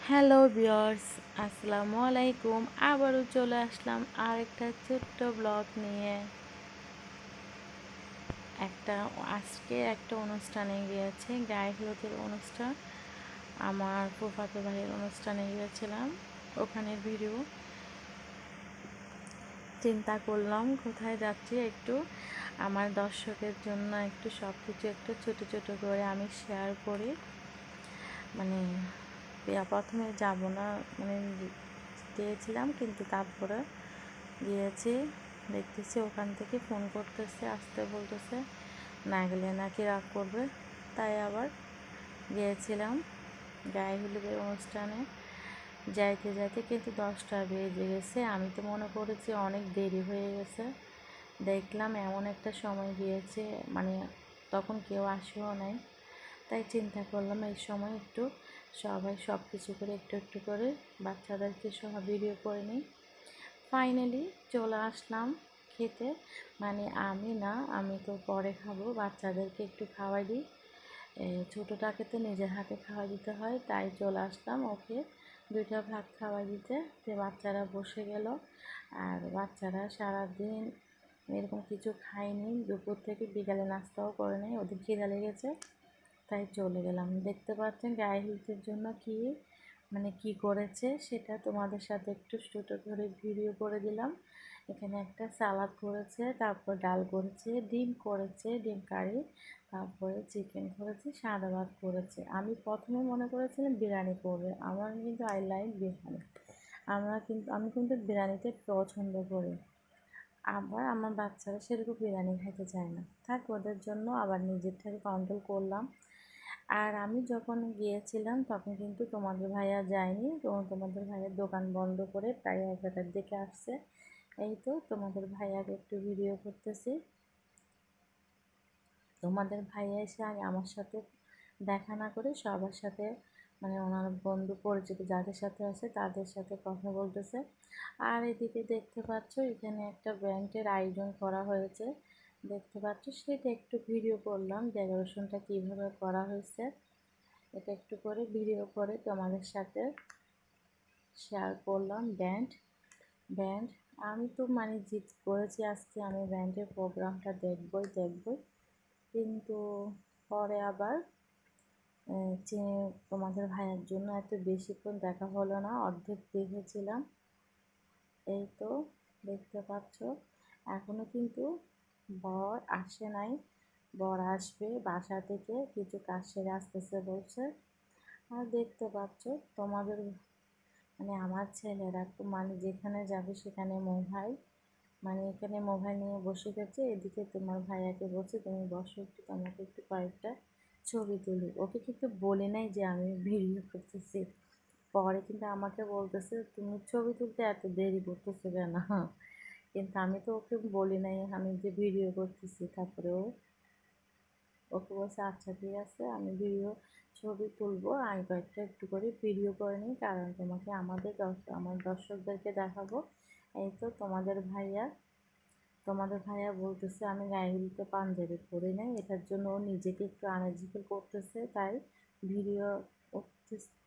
Hello বিয়ার্স আসসালামু আলাইকুম আবারও চলে আসলাম আর একটা ছোট্ট ব্লগ নিয়ে একটা আজকে একটা অনুষ্ঠানে গিয়েছে গায়ে হলুদের অনুষ্ঠান আমার ফুফাতো ভাইয়ের অনুষ্ঠানে গিয়েছিলাম ওখানে ভিডিও চিন্তা করলাম কোথায় যাচ্ছি একটু আমার দর্শকের জন্য একটু সব কিছু একটু ছোটো ছোটো করে আমি শেয়ার করি মানে প্রথমে যাব না মানে গিয়েছিলাম, কিন্তু তারপরে গিয়েছি, দেখতেছি ওখান থেকে ফোন করতেছে, আসতে বলতেছে, না গেলে নাকি রাগ করবে। তাই আবার গিয়েছিলাম গায়ে হলুদের অনুষ্ঠানে। যাইতে যাইতে কিন্তু দশটা বেজে গেছে, আমি তো মনে করেছি অনেক দেরি হয়ে গেছে। দেখলাম এমন একটা সময় গিয়েছে মানে তখন কেউ আসেও নাই। তাই চিন্তা করলাম এই সময় একটু সবাই সব কিছু করে একটু একটু করে বাচ্চাদেরকে সব ভিডিও করে নিই। ফাইনালি চলে আসলাম খেতে। মানে আমি না, আমি তো পরে খাব, বাচ্চাদেরকে একটু খাওয়াই দিই। ছোটোটাকে তো নিজের হাতে খাওয়া দিতে হয়, তাই চলে আসলাম ওকে দুইটা ভাত খাওয়া দিতে। যে বাচ্চারা বসে গেল, আর বাচ্চারা সারাদিন এরকম কিছু খায়নি। দুপুর থেকে বিকালে নাস্তাও করে নেই, ওদের খিদা লেগেছে। তাই চলে গেলাম। দেখতে পাচ্ছেন গায়ে হলুদের জন্য কি মানে কি করেছে সেটা তোমাদের সাথে একটু ছোটো করে ভিডিও করে দিলাম। এখানে একটা সালাদ করেছে, তারপর ডাল করেছে, ডিম করেছে, ডিম কারি, তারপরে চিকেন করেছে, সাদা ভাত করেছে। আমি প্রথমে মনে করেছিলাম বিরিয়ানি করবে। আমার কিন্তু আই লাইক বিরিয়ানি। আমরা কিন্তু, আমি কিন্তু বিরিয়ানিতে পছন্দ করি। আবার আমার বাচ্চারা সেরকম বিরিয়ানি খেতে চায় না। থাক, ওদের জন্য আবার নিজের থেকে কন্ট্রোল করলাম। আর আমি যখন গিয়েছিলাম, তখন কিন্তু তোমাদের ভাইয়া যায়নি। তো তোমাদের ভাইয়ের দোকান বন্ধ করে প্রায় এগারোটার দিকে আসছে। এই তো তোমাদের ভাইয়াকে একটু ভিডিও করতেছি। তোমাদের ভাইয়া এসে আগে আমার সাথে দেখা না করে সবার সাথে মানে ওনার বন্ধু পরিচিত যাদের সাথে আছে তাদের সাথে কথা বলতেছে। আর এদিকে দেখতে পাচ্ছ, এখানে একটা ব্যাংকের আয়োজন করা হয়েছে। দেখতে পাচ্ছ, সেটা একটু ভিডিও করলাম, ডেকোরেশনটা কীভাবে করা হয়েছে। এটা একটু করে ভিডিও করে তোমাদের সাথে শেয়ার করলাম ব্যান্ড। ব্যান্ড, আমি তো মানে জিত করেছি আজকে, আমি ব্যান্ডের প্রোগ্রামটা দেখবই দেখবই। কিন্তু পরে আবার চেয়ে তোমাদের ভাইয়ের জন্য এত বেশিক্ষণ দেখা হলো না, অর্ধেক দেখেছিলাম। এই তো, দেখতে পাচ্ছ। এখনও কিন্তু বর আসে নাই। বর আসবে বাসা থেকে। কিছু কাজ সেরে আসতেছে বলছে, আর দেখতে পাচ্ছ, তোমাদের মানে আমার ছেলেরা তো মানে যেখানে যাবে সেখানে মোবাইল মানে এখানে মোবাইল নিয়ে বসে গেছে, এদিকে তোমার ভাইয়াকে বলছে, তুমি বসো একটু, তোমাকে একটু কয়েকটা ছবি তুলি। ওকে কিন্তু বলে নাই যে আমি ভিডিও করতেছি। পরে কিন্তু আমাকে বলতেছে, তুমি ছবি তুলতে এত দেরি করতেছো কেন? কিন্তু আমি তো ওকে বলি নাই, আমি যে ভিডিও করতেছি তারপরে ও ওকে বলছে আচ্ছা ঠিক আছে, আমি ভিডিও ছবি তুলবো, আমি কয়েকটা একটু করে ভিডিও করে নিই, কারণ তোমাকে আমাদের দর্শক আমার দর্শকদেরকে দেখাবো। এই তো তোমাদের ভাইয়া তোমাদের ভাইয়া বলতেছে, আমি গায়েগুলিতে পাঞ্জাবি পরে নাই, এটার জন্য ও নিজেকে একটু আনাজিফিল করতেছে, তাই ভিডিও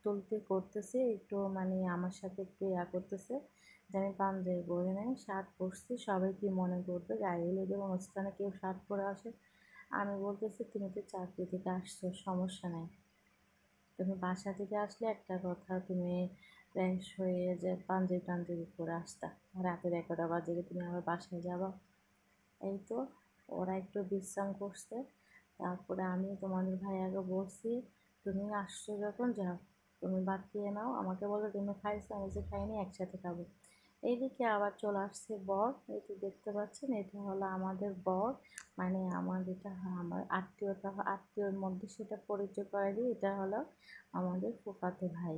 তুলতে করতেছে, একটু মানে আমার সাথে একটু ইয়া করতেছে। যে আমি পাঞ্জাবি পরে নেই, শার্ট পরছি, সবাই কি মনে করবে গায়ে হলুদের অনুষ্ঠানে কেউ শার্ট পরে আসে? আমি বলতেছি, তুমি তো চাকরি থেকে আসছো, সমস্যা নেই। তুমি বাসা থেকে আসলে একটা কথা, তুমি ফ্রেশ হয়ে যে পাঞ্জাবি টাঞ্জাবি পরে আসতা। রাতের এগারোটা বাজে, তুমি আবার বাসায় যাবা। এই তো, ওরা একটু বিশ্রাম করছে। তারপরে আমি তোমাদের ভাইয়াকে বলছি তুমি আসছো যখন, যাও। তুমি ভাত খেয়ে নাও, আমাকে বলো তুমি খাইছো, আমি যে খাইনি একসাথে খাব। এইদিকে আবার চলে আসছে বর, এই তো দেখতে পাচ্ছেন, এটা হলো আমাদের বর। মানে আমার এটা আমার আত্মীয়তা, আত্মীয়র মধ্যে সেটা পরিচয় করে দিই, এটা হলো আমাদের ফুফাতো ভাই।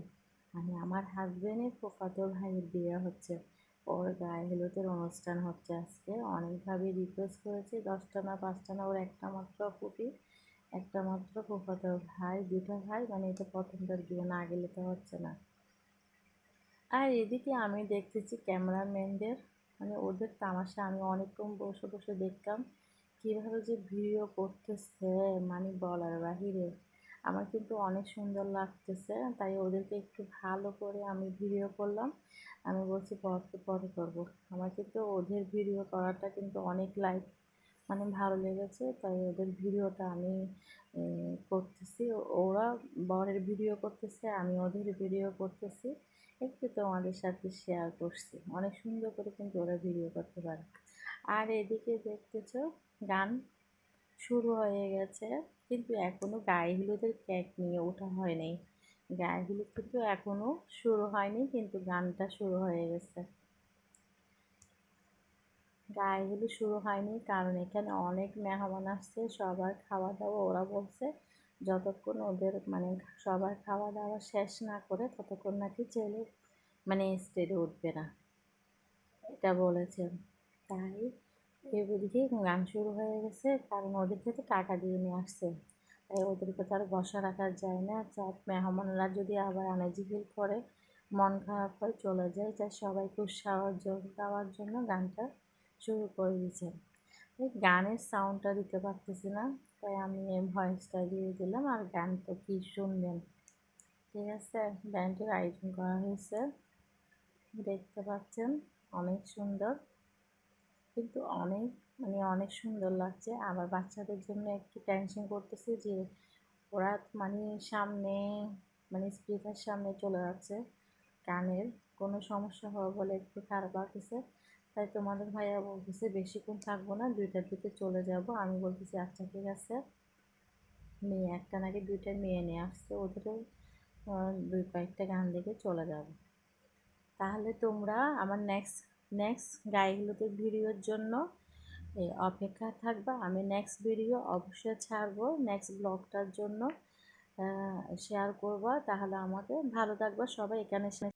মানে আমার হাজবেন্ডের ফুফাতো ভাইয়ের বিয়ে হচ্ছে। ওর গায়ে হলুদের অনুষ্ঠান হচ্ছে আজকে। অনেকভাবে রিকোয়েস্ট করেছি, দশটা না পাঁচটা না, ওর একটা মাত্র ফুপি। একটা মাত্র ফুফাতো ভাই দুটো ভাই মানে এটা প্রথমটার বিয়ে না গেলে তো হচ্ছে না। আর এদিকে আমি দেখতেছি ক্যামেরাম্যানদের মানে ওদের তামাশা, আমি অনেকক্ষণ বসে বসে দেখতাম কীভাবে যে ভিডিও করতেছে মানে বলার বাহিরে। আমার কিন্তু অনেক সুন্দর লাগতেছে, তাই ওদেরকে একটু ভালো করে আমি ভিডিও করলাম। আমি বলছি পরে পরে করব। আমার কিন্তু ওদের ভিডিও করাটা কিন্তু অনেক লাইক মানে ভালো লেগেছে, তাই ওদের ভিডিওটা আমি করতেছি। ওরা বরের ভিডিও করতেছে, আমি ওদের ভিডিও করতেছি। একটু তোমাদের সাথে শেয়ার করছি। অনেক সুন্দর করে কিন্তু ওরা ভিডিও করতে পারে। আর এদিকে দেখতেছ, গান শুরু হয়ে গেছে। কিন্তু এখনও গায়ে কেক নিয়ে ওঠা হয়নি গায়ে হলুদ কিন্তু এখনও শুরু হয়নি, কিন্তু গানটা শুরু হয়ে গেছে। গায়ে হলুদ শুরু হয়নি, কারণ এখানে অনেক মেহমান আসছে, সবার খাওয়া দাওয়া ওরা বলছে, যতক্ষণ ওদের মানে সবার খাওয়া দাওয়া শেষ না করে ততক্ষণ নাকি ছেলে মানে স্টেজে উঠবে না। এটা বলেছে। তাই এদিকে গান শুরু হয়ে গেছে, কারণ ওদেরকে তো টাকা দিয়ে নিয়ে আসছে। তাই ওদেরকে তো আর বসা রাখা যায় না। চাপ মেহমানরা যদি আবার আনাজিগিল করে মন খারাপ হয়, চলে যায়, তাই সবাইকে উৎসাহ দেওয়ার জন্য গানটা শুরু করে দিয়েছে। গানের সাউন্ডটা দিতে পারতেছি না, তাই আমি ভয়েসটা দিয়ে দিলাম আর গান তো কী শুনবেন। ঠিক আছে ব্যান্ডের আয়োজন করা হয়েছে, দেখতে পাচ্ছেন, অনেক সুন্দর। কিন্তু অনেক মানে অনেক সুন্দর লাগছে। আবার বাচ্চাদের জন্য একটু টেনশন করতেছি যে ওরা মানে সামনে মানে স্পিকার সামনে চলে যাচ্ছে। কানের কোনো সমস্যা হওয়া বলে একটু খারাপ লাগতেছে। তাই তোমাদের ভাইয়া বলতেছে, বেশিক্ষণ থাকব না, দুইটার দিকে চলে যাব। আমি বলতেছি আচ্ছা ঠিক আছে। মেয়ে একটা নাকি দুইটা মেয়ে নিয়ে আসছে ওদেরও দুই কয়েকটা গান দেখে চলে যাব। তাহলে তোমরা আমার নেক্সট নেক্সট গাইগুলোতে ভিডিওর জন্য অপেক্ষা থাকবা। আমি নেক্সট ভিডিও অবশ্যই ছাড়বো। নেক্সট ব্লগটার জন্য শেয়ার করবা। তাহলে আমাকে ভালো থাকবা। সবাই এখানে